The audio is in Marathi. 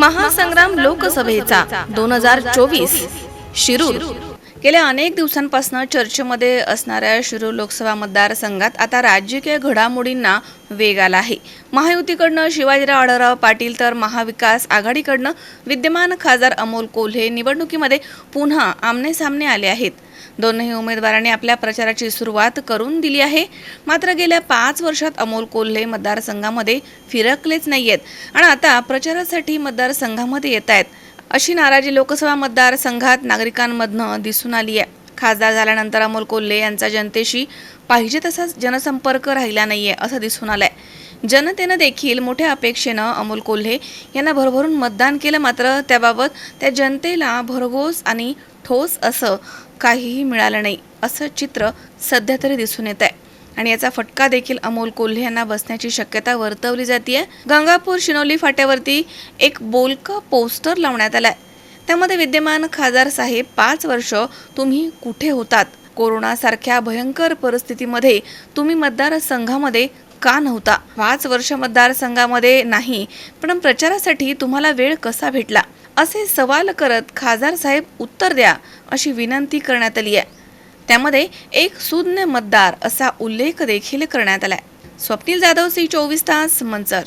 महासंग्राम लोकसभेचा दोन हजार चोवीस. शिरूर. गेल्या अनेक दिवसांपासून चर्चेमध्ये असणाऱ्या शिरूर लोकसभा मतदारसंघात आता राजकीय घडामोडींना वेग आला आहे. महायुतीकडनं शिवाजीराव आढळराव पाटील तर महाविकास आघाडीकडनं विद्यमान खासदार अमोल कोल्हे निवडणुकीमध्ये पुन्हा आमने सामने आले आहेत. दोनही उमेदवारांनी आपल्या प्रचाराची सुरुवात करून दिली आहे. मात्र गेल्या पाच वर्षात अमोल कोल्हे मतदारसंघामध्ये फिरकलेच नाही आहेत आणि आता प्रचारासाठी मतदारसंघामध्ये येत आहेत अशी नाराजी लोकसभा मतदारसंघात नागरिकांमधनं दिसून आली आहे. खासदार झाल्यानंतर अमोल कोल्हे यांचा जनतेशी पाहिजे तसा जनसंपर्क राहिला नाहीये असं दिसून आलंय. जनतेनं देखील मोठ्या अपेक्षेनं अमोल कोल्हे यांना भरभरून मतदान केलं मात्र त्याबाबत त्या जनतेला भरघोस आणि ठोस असं काहीही मिळालं नाही असं चित्र सध्या तरी दिसून येत आहे आणि याचा फटका देखील अमोल कोल्हे यांना बसण्याची शक्यता वर्तवली जाते गंगापूर शिनोली फाट्यावरती एक बोलका पोस्टर लावण्यात आलाय. त्यामध्ये विद्यमान खासदार साहेब पाच वर्ष तुम्ही कुठे होतात? कोरोनासारख्या भयंकर परिस्थितीमध्ये तुम्ही मतदारसंघामध्ये का नव्हता? पाच वर्ष मतदारसंघामध्ये नाही पण प्रचारासाठी तुम्हाला वेळ कसा भेटला? असे सवाल करत खासदार साहेब उत्तर द्या अशी विनंती करण्यात आली आहे त्यामध्ये एक सुज्ञ मतदार असा उल्लेख देखील करण्यात आलाय. स्वप्नील जाधव सी चोवीस तास मंचर.